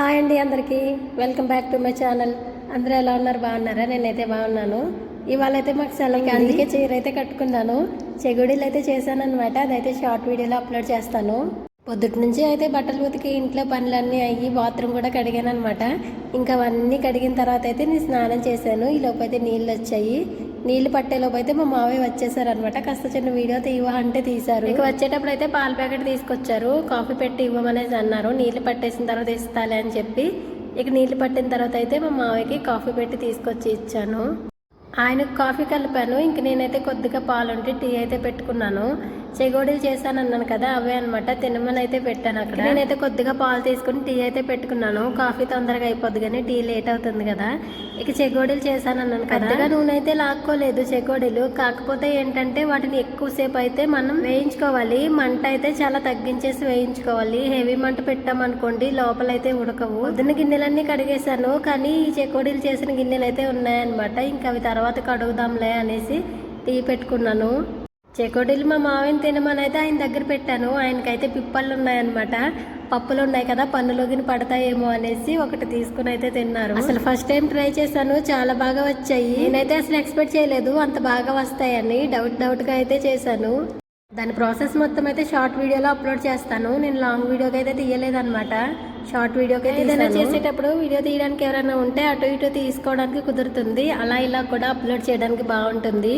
Hi అండి అందరికీ. Welcome back to my channel అందరూ ఎలా ఉన్నారు? బాగున్నారా? నేనైతే బాగున్నాను. ఇవాళ అయితే మాకు సెలవు అందుకే చీర అయితే కట్టుకున్నాను. చెగుడీలు అయితే చేశాను అనమాట అదైతే షార్ట్ వీడియోలో అప్లోడ్ చేస్తాను. పొద్దుటి నుంచి అయితే బట్టలు ఉతికి ఇంట్లో పనులన్నీ అయ్యి బాత్రూమ్ కూడా కడిగాను అనమాట ఇంకా అవన్నీ కడిగిన తర్వాత అయితే నేను స్నానం చేశాను. ఈ లోపు అయితే నీళ్ళు వచ్చాయి. నీళ్ళు పట్టేలోపు అయితే మా మావయ్య వచ్చేసారు అనమాట కాస్త చిన్న వీడియో తీవ అంటే తీశారు. ఇక వచ్చేటప్పుడు అయితే పాల ప్యాకెట్ తీసుకొచ్చారు. కాఫీ పెట్టి ఇవ్వమనేసి అన్నారు. నీళ్ళు పట్టేసిన తర్వాత ఇస్తాలే అని చెప్పి ఇక నీళ్ళు పట్టిన తర్వాత అయితే మా మావయ్యకి కాఫీ పెట్టి తీసుకొచ్చి ఇచ్చాను. ఆయనకు కాఫీ కలిపాను. ఇంక నేనైతే కొద్దిగా పాలుంటే టీ అయితే పెట్టుకున్నాను. చెగోడీలు చేశాను అన్నాను కదా అవే అనమాట తినమని అయితే పెట్టాను అక్కడ. నేనైతే కొద్దిగా పాలు తీసుకుని టీ అయితే పెట్టుకున్నాను. కాఫీ తొందరగా అయిపోద్ది కానీ టీ లేట్ అవుతుంది కదా. ఇక చెగోడీలు చేశాను అన్నాను కదా నూనె అయితే లాక్కోలేదు చెగోడీలు. కాకపోతే ఏంటంటే వాటిని ఎక్కువసేపు అయితే మనం వేయించుకోవాలి. మంట అయితే చాలా తగ్గించేసి వేయించుకోవాలి. హెవీ మంట పెట్టామనుకోండి లోపలైతే ఉడకవు. పొద్దున్న గిన్నెలన్నీ కడిగేశాను కానీ ఈ చెకోడీలు చేసిన గిన్నెలు అయితే ఉన్నాయన్నమాట. ఇంకా అవి తర్వాత కడుగుదాంలే అనేసి టీ పెట్టుకున్నాను. చెకోడీలు మా మావయ్యని తినమని అయితే ఆయన దగ్గర పెట్టాను. ఆయనకైతే పిప్పళ్ళు ఉన్నాయన్నమాట పప్పులు ఉన్నాయి కదా పన్నులోకి పడతాయేమో అనేసి ఒకటి తీసుకుని అయితే తిన్నారు. అసలు ఫస్ట్ టైం ట్రై చేశాను చాలా బాగా వచ్చాయి. నేనైతే అసలు ఎక్స్పెక్ట్ చేయలేదు అంత బాగా వస్తాయని డౌట్ డౌట్గా అయితే చేశాను. దాని ప్రాసెస్ మొత్తం అయితే షార్ట్ వీడియోలో అప్లోడ్ చేస్తాను. నేను లాంగ్ వీడియోకి అయితే తీయలేదన్నమాట. షార్ట్ వీడియోకి అయితే ఏదైనా చేసేటప్పుడు వీడియో తీయడానికి ఎవరైనా ఉంటే అటు ఇటు తీసుకోవడానికి కుదురుతుంది. అలా ఇలా కూడా అప్లోడ్ చేయడానికి బాగుంటుంది.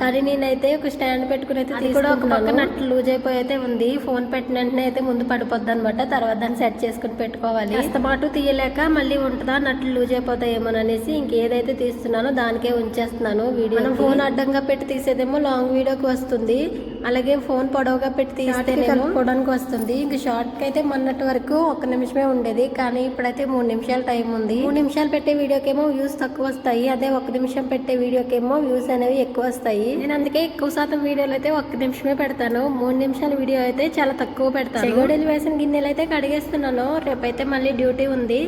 కానీ నేనైతే ఒక స్టాండ్ పెట్టుకుని అయితే కూడా ఒక పక్క నట్లు లూజ్ అయిపోయి అయితే ఉంది. ఫోన్ పెట్టిన వెంటనే అయితే ముందు పడిపోద్ది అనమాట తర్వాత దాన్ని సెట్ చేసుకుని పెట్టుకోవాలి. పాటు తీయలేక మళ్ళీ ఉంటుందా నట్లు లూజ్ అయిపోతాయేమో అనేసి ఇంకేదైతే తీస్తున్నానో దానికే ఉంచేస్తున్నాను వీడియో ఫోన్ అడ్డంగా పెట్టి తీసేదేమో లాంగ్ వీడియోకి వస్తుంది. అలాగే ఫోన్ పొడవుగా పెట్టి తీస్తే కలుపుకోవడానికి వస్తుంది. ఇంక షార్ట్కి అయితే మొన్నటి వరకు ఒక నిమిషమే ఉండేది. కానీ ఇప్పుడైతే మూడు నిమిషాల టైం ఉంది. మూడు నిమిషాలు పెట్టే వీడియోకేమో వ్యూస్ తక్కువ వస్తాయి. అదే ఒక నిమిషం పెట్టే వీడియోకేమో వ్యూస్ అనేవి ఎక్కువ వస్తాయి. నేను అందుకే ఎక్కువ శాతం వీడియోలు అయితే ఒక్క నిమిషమే పెడతాను. మూడు నిమిషాల వీడియో అయితే చాలా తక్కువ పెడతాను. చెగోడీలు వేసిన గిన్నెలు అయితే కడిగేస్తున్నాను. రేపైతే మళ్ళీ డ్యూటీ ఉంది.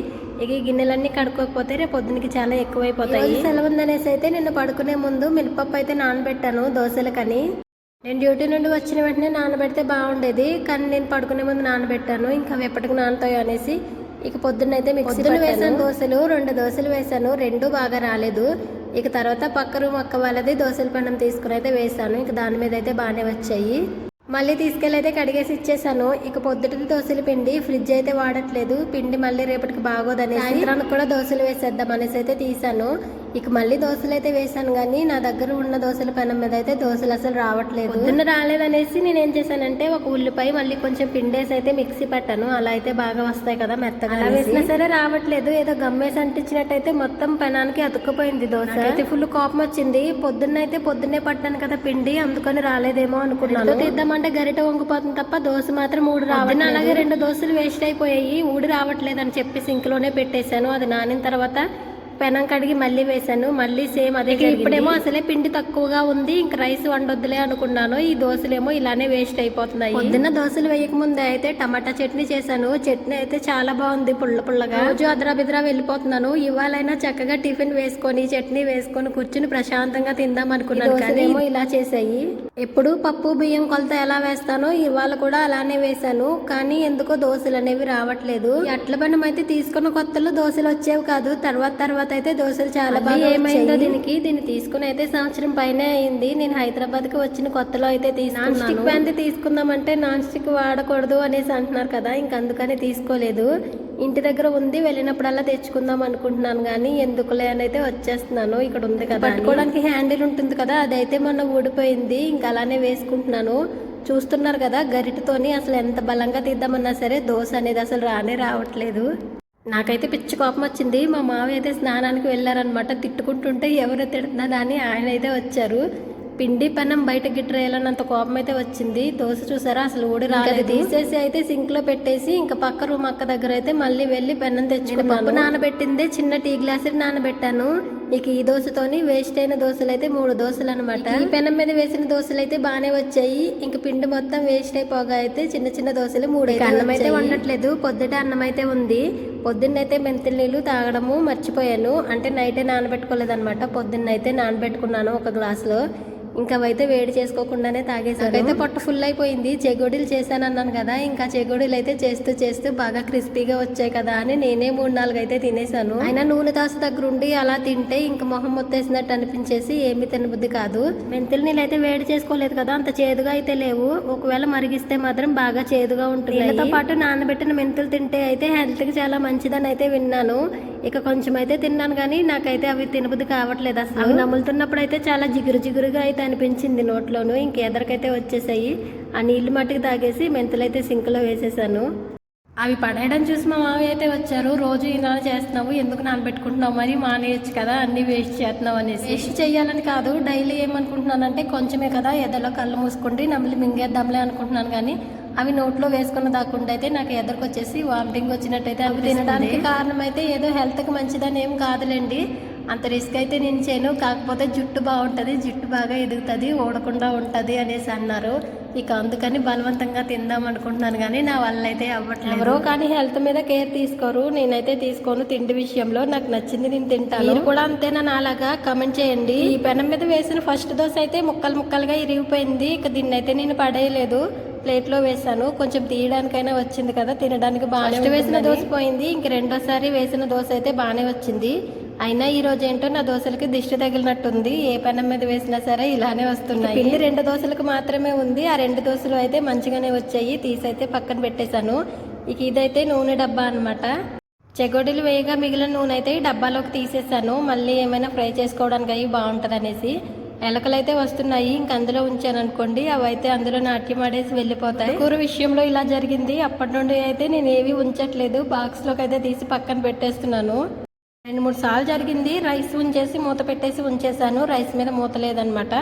ఇక ఈ గిన్నెలన్నీ కడుక్కోకపోతే రేపు పొద్దునకి చాలా ఎక్కువైపోతాయి. సెలవు ఉందనేసి అయితే నిన్న పడుకునే ముందు మినపప్పు అయితే నానబెట్టాను దోశలకని. నేను డ్యూటీ నుండి వచ్చిన వెంటనే నానబెడితే బాగుండేది కానీ నేను పడుకునే ముందు నానబెట్టాను. ఇంకా ఎప్పటికి నానతాయో అనేసి ఇక పొద్దున్న అయితే మిక్సీ వేసాను దోశలు రెండు దోశలు వేసాను. రెండు బాగా రాలేదు. ఇక తర్వాత పక్క రూమ్ అక్క వాళ్ళది దోశల పెనం తీసుకుని అయితే వేసాను. ఇక దాని మీద అయితే బాగానే వచ్చాయి. మళ్ళీ తీసుకెళ్ళి అయితే కడిగేసి ఇచ్చేసాను. ఇక పొద్దుటి దోశల పిండి ఫ్రిడ్జ్ అయితే వాడట్లేదు. పిండి మళ్ళీ రేపటికి బాగోదని సాయంత్రానికి కూడా దోశలు వేసేద్దాం అనేసి అయితే తీసాను. ఇక మళ్ళీ దోశలు అయితే వేసాను కానీ నా దగ్గర ఉన్న దోశల పెనం మీద అయితే దోశలు అసలు రావట్లేదు. పొద్దున్న రాలేదనేసి నేను ఏం చేశానంటే ఒక ఉల్లిపాయ మళ్ళీ కొంచెం పిండేసి అయితే మిక్సీ పెట్టాను. అలా అయితే బాగా వస్తాయి కదా మెత్తగా అలా వేసినా సరే రావట్లేదు. ఏదో గమ్మేసి అంటించినట్టయితే మొత్తం పెనానికి అతుక్కుపోయింది దోశ. అయితే ఫుల్ కోపం వచ్చింది. పొద్దున్న అయితే పొద్దున్నే పట్టాను కదా పిండి అందుకని రాలేదేమో అనుకున్నాను. తీద్దామంటే గరిట వంగిపోతుంది తప్ప దోశ మాత్రం ఊడి రావట్లేదు. అలాగే రెండు దోశలు వేస్ట్ అయిపోయాయి. ఊడి రావట్లేదు అని చెప్పి సింక్లోనే పెట్టేశాను. అది నానిన తర్వాత పెనం కడిగి మళ్ళీ వేసాను మళ్ళీ సేమ్ అదే ఇప్పుడేమో అసలే పిండి తక్కువగా ఉంది. ఇంక రైస్ వండొద్దులే అనుకున్నాను. ఈ దోశలేమో ఇలానే వేస్ట్ అయిపోతున్నాయి. పొద్దున్న దోశలు వేయక ముందే అయితే టమాటా చట్నీ చేశాను. చట్నీ అయితే చాలా బాగుంది పుల్ల పుల్లగా. రోజు అద్రా బిద్రా వెళ్ళిపోతున్నాను. ఇవాళైనా చక్కగా టిఫిన్ వేసుకొని చట్నీ వేసుకొని కూర్చుని ప్రశాంతంగా తిందాం అనుకున్నాను. కానీ ఏమో ఇలా చేసాయి ఎప్పుడు పప్పు బియ్యం కొలత ఎలా వేస్తానో ఇవాళ కూడా అలానే వేశాను. కానీ ఎందుకో దోశలు అనేవి రావట్లేదు అట్ల బండం అయితే తీసుకున్న కొత్తలో దోశలు వచ్చేవి కాదు. తర్వాత తర్వాత అయితే దోశలు చాలా బాగా ఏమైందో దీనికి? దీన్ని తీసుకుని అయితే సంవత్సరం పైన అయింది. నేను హైదరాబాద్కి వచ్చిన కొత్తలో అయితే తీసుకున్నాను స్టిక్ ప్యాన్ తీసుకుందామంటే నాన్ స్టిక్ వాడకూడదు అనేసి అంటున్నారు కదా ఇంక అందుకని తీసుకోలేదు. ఇంటి దగ్గర ఉంది వెళ్ళినప్పుడల్లా తెచ్చుకుందాం అనుకుంటున్నాను కానీ ఎందుకులే అని అయితే వచ్చేస్తున్నాను. ఇక్కడ ఉంది కదా పట్టుకోవడానికి హ్యాండిల్ ఉంటుంది కదా అదైతే మొన్న ఊడిపోయింది. ఇంకా అలానే వేసుకుంటున్నాను. చూస్తున్నారు కదా గరిటతోని అసలు ఎంత బలంగా తీద్దామన్నా సరే దోశ అనేది అసలు రానే రావట్లేదు. నాకైతే పిచ్చి కోపం వచ్చింది. మా మావయ్య అయితే స్నానానికి వెళ్ళారనమాట తిట్టుకుంటుంటే ఎవరు తిడుతున్నదా అని ఆయన అయితే వచ్చారు. పిండి పెనం బయట గిట్టరేయాలన్నంత కోపం అయితే వచ్చింది. దోశ చూసారా? అసలు ఊడి రాలేదు. తీసేసి అయితే సింక్లో పెట్టేసి ఇంకా పక్క రూమ్ అక్క దగ్గర అయితే మళ్ళీ వెళ్ళి పెనం తెచ్చుకున్నాను. నానబెట్టిందే చిన్న టీ గ్లాస్ నానబెట్టాను. ఇక ఈ దోశతోని వేస్ట్ అయిన దోశలు అయితే మూడు దోశలు అనమాట ఈ పెనం మీద వేసిన దోశలు అయితే బాగానే వచ్చాయి. ఇంక పిండి మొత్తం వేస్ట్ అయిపోగా అయితే చిన్న చిన్న దోశలు మూడు అన్నం అయితే వండట్లేదు. పొద్దుట అన్నం అయితే ఉంది. పొద్దున్నైతే మెంతుల నీళ్ళు తాగడము మర్చిపోయాను. అంటే నైటే నానబెట్టుకోలేదన్నమాట పొద్దున్నైతే నానబెట్టుకున్నాను ఒక గ్లాసులో. ఇంకా అవైతే వేడి చేసుకోకుండానే తాగేసాను అయితే పొట్ట ఫుల్ అయిపోయింది. చెగోడీలు చేశాను అన్నాను కదా ఇంకా చెగోడీలు అయితే చేస్తూ చేస్తూ బాగా క్రిస్పీగా వచ్చాయి కదా అని నేనే మూడు నాలుగు అయితే తినేసాను అయినా నూనె దాసు దగ్గర ఉండి అలా తింటే ఇంకా మొహం మొత్తేసినట్టు అనిపించేసి ఏమీ తినబుద్ధి కాదు. మెంతుల నీళ్ళు అయితే వేడి చేసుకోలేదు కదా అంత చేదుగా అయితే లేవు. ఒకవేళ మరిగిస్తే మాత్రం బాగా చేదుగా ఉంటుంది నీళ్ళతో పాటు నానబెట్టిన మెంతులు తింటే అయితే హెల్త్కి చాలా మంచిదని అయితే విన్నాను. ఇక కొంచెం అయితే తిన్నాను కానీ నాకైతే అవి తినబుద్ధి కావట్లేదు అసలు. అవి నములుతున్నప్పుడు అయితే చాలా జిగురు జిగురుగా అయితే అనిపించింది నోట్లోను. ఇంక ఎదరికైతే వచ్చేసాయి. ఆ నీళ్ళు మట్టుకు తాగేసి మెంతులు అయితే సింక్లో వేసేసాను. అవి పడేయడం చూసి మా మామయ్య అయితే వచ్చారు. రోజు ఇలా చేస్తున్నావు. ఎందుకు నానబెట్టుకుంటున్నావు? మరి మానేయచ్చు కదా. అన్ని వేస్ట్ చేస్తున్నావు అనేసి. వేస్ట్ చేయాలని కాదు. డైలీ ఏమనుకుంటున్నానంటే కొంచెమే కదా. ఎదలో కళ్ళు మూసుకుంటే నమిలి మింగేద్దాంలే అనుకుంటున్నాను కానీ అవి నోట్లో వేసుకున్న దాకుండా అయితే నాకు ఎదరికి వచ్చేసి వామిటింగ్ వచ్చినట్టయితే అవి తినడానికి కారణం అయితే ఏదో హెల్త్కి మంచిదని ఏం కాదులేండి. అంత రిస్క్ అయితే నేను చేయను. కాకపోతే జుట్టు బాగుంటుంది జుట్టు బాగా ఎదుగుతుంది ఓడకుండా ఉంటుంది అనేసి అన్నారు. ఇక అందుకని బలవంతంగా తిందాం అనుకుంటున్నాను కానీ నా వల్ల అయితే అవ్వట్లేదు. ఎవరో కానీ హెల్త్ మీద కేర్ తీసుకోరు. నేనైతే తీసుకోను తిండి విషయంలో నాకు నచ్చింది నేను తింటాను. మీరు కూడా అంతేనా నాలాగా? కమెంట్ చేయండి. ఈ పెనం మీద వేసిన ఫస్ట్ దోశ అయితే ముక్కలు ముక్కలుగా ఇరిగిపోయింది. ఇక దీన్ని అయితే నేను పడేయలేదు. ప్లేట్లో వేసాను కొంచెం తీయడానికైనా వచ్చింది కదా తినడానికి బాగానే వేసిన దోశ పోయింది. ఇంక రెండోసారి వేసిన దోశ అయితే బాగానే వచ్చింది. అయినా ఈ రోజు ఏంటో నా దోశలకి దిష్టి తగిలినట్టుంది. ఏ పెనం మీద వేసినా సరే ఇలానే వస్తున్నాయి. పిండి రెండు దోశలకు మాత్రమే ఉంది. ఆ రెండు దోశలు అయితే మంచిగానే వచ్చాయి. తీసైతే పక్కన పెట్టేశాను. ఇక ఇదైతే నూనె డబ్బా అన్నమాట. చెగోడీలు వేయగా మిగిలిన నూనె అయితే ఈ డబ్బాలోకి తీసేసాను మళ్ళీ ఏమైనా ఫ్రై చేసుకోవడానికి అవి బాగుంటుంది అనేసి. ఎలకలు అయితే వస్తున్నాయి. ఇంక అందులో ఉంచాను అనుకోండి. అవి అయితే అందులో నాట్యమాడేసి వెళ్ళిపోతాయి. కూర విషయంలో ఇలా జరిగింది. అప్పటి నుండి అయితే నేను ఏవి ఉంచట్లేదు. బాక్స్లోకి అయితే తీసి పక్కన పెట్టేస్తున్నాను. రెండు మూడు సార్లు జరిగింది. రైస్ ఉంచేసి మూత పెట్టేసి ఉంచేసాను రైస్ మీద మూత లేదనమాట.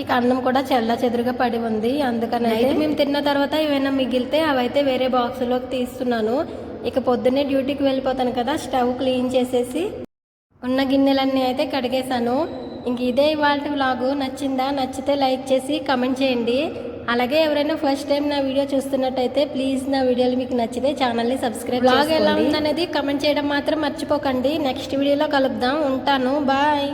ఇక అన్నం కూడా చెల్ల చెదురుగా పడి ఉంది. అందుకని అయితే మేము తిన్న తర్వాత ఏమైనా మిగిలితే అవైతే వేరే బాక్సులోకి తీస్తున్నాను. ఇక పొద్దున్నే డ్యూటీకి వెళ్ళిపోతాను కదా స్టవ్ క్లీన్ చేసేసి ఉన్న గిన్నెలన్నీ అయితే కడిగేశాను. ఇంక ఇదే ఇవాళ వ్లాగు నచ్చిందా? నచ్చితే లైక్ చేసి కమెంట్ చేయండి. అలాగే ఎవరైనా ఫస్ట్ టైం నా వీడియో చూస్తున్నట్టయితే ప్లీజ్ నా వీడియోలు మీకు నచ్చితే ఛానల్ని సబ్స్క్రైబ్ బ్లాగ్ ఎలా ఉందనేది కమెంట్ చేయడం మాత్రం మర్చిపోకండి. నెక్స్ట్ వీడియోలో కలుద్దాం. ఉంటాను. బాయ్